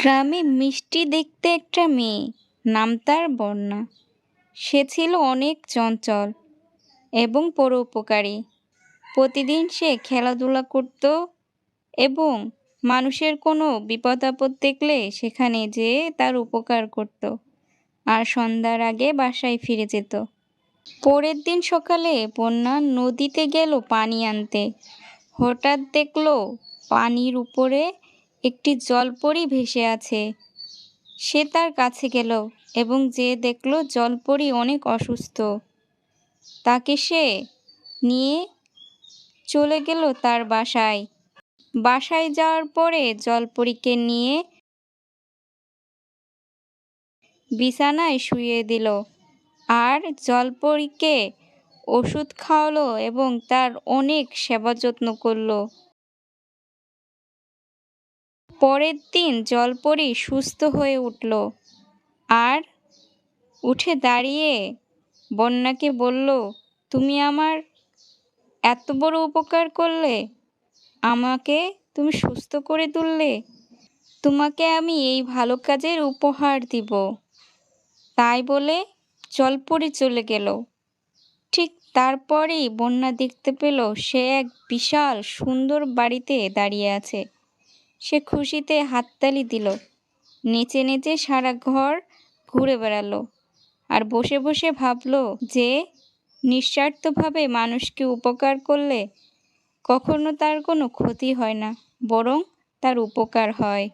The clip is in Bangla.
গ্রামে মিষ্টি দেখতে একটা মেয়ে, নাম তার বন্যা। সে ছিল অনেক চঞ্চল এবং পরোপকারী। প্রতিদিন সে খেলাধুলা করত এবং মানুষের কোনো বিপদ আপদ দেখলে সেখানে যেয়ে তার উপকার করত আর সন্ধ্যার আগে বাসায় ফিরে যেত। পরের দিন সকালে বন্যা নদীতে গেল পানি আনতে। হঠাৎ দেখল পানির উপরে একটি জলপরি ভেসে আছে। সে তার কাছে গেল এবং যে দেখল জলপরি অনেক অসুস্থ। তাকে সে নিয়ে চলে গেল তার বাসায়। বাসায় যাওয়ার পরে জলপরীকে নিয়ে বিছানায় শুয়ে দিল আর জলপরীকে ওষুধ খাওয়ালো এবং তার অনেক সেবা যত্ন করল। পরের দিন জলপরি সুস্থ হয়ে উঠল আর উঠে দাঁড়িয়ে বন্যাকে বলল, তুমি আমার এত বড় উপকার করলে, আমাকে তুমি সুস্থ করে তুললে, তোমাকে আমি এই ভালো কাজের উপহার দিব। তাই বলে জলপরি চলে গেল। ঠিক তারপরেই বন্যা দেখতে পেল সে এক বিশাল সুন্দর বাড়িতে দাঁড়িয়ে আছে। সে খুশিতে হাততালি দিল। নেচে নেচে সারা ঘর ঘুরে বেড়ালো আর বসে বসে ভাবল যে, নিঃস্বার্থভাবে মানুষকে উপকার করলে কখনো তার কোনো ক্ষতি হয় না, বরং তার উপকার হয়।